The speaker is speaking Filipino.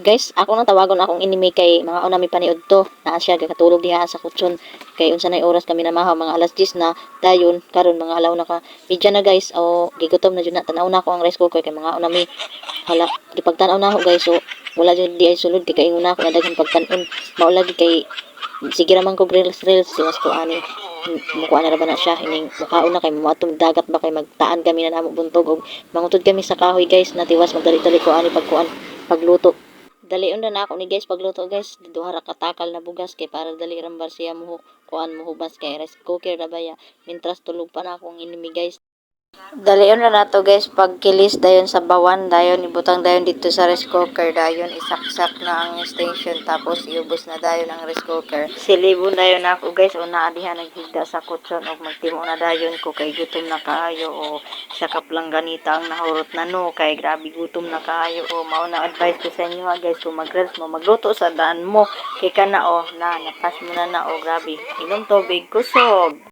Guys, ako nang tawagon akong inimi kay mga unami paniud to. Naa siya katulog diha sa kutsyon. Kay unsa nay oras kami namahaw mga alas 10 na dayon karon mga alaw na ka. Medya na guys, o gigutom na jud na tanaw na ako ang rice cooker kay mga unami. Hala, gipagtanaw na ako guys so wala jud di ay sulod kay kaingon na ako daghang pagtan-on. Mao lagi kay sige raman ko reels reels siwas ko ani mukuha na ba na siya ining mukaon na kay mamatong dagat ba kay magtaan kami na namo buntog og mangutod kami sa kahoy guys na tiwas magdali-dali ko ani pagkuan pagluto dalion na na ako ni guys pagluto guys. Duha ra katakal na bugas kay para dali rambar siya mo kuan mo hubas kay rice cooker ra baya mintras tulog pa na akong inimi guys Dalion na nato guys. Pagkilis dayon sa bawan dayon ibutang dayon dito sa rice cooker. Dayon isaksak na ang station tapos iubos na dayon ang rice cooker. Silibon dayon ako guys. Una adiha naghigda sa kutson og magtimo na dayon ko kay gutom na kaayo o sakap lang ganita ang nahurot na no kay grabe gutom na kaayo o mao na advice ko sa inyo guys. Kung mag-reels mo magluto sa daan mo. Kay kana o na napas mo na na o grabe. Inom tubig kusog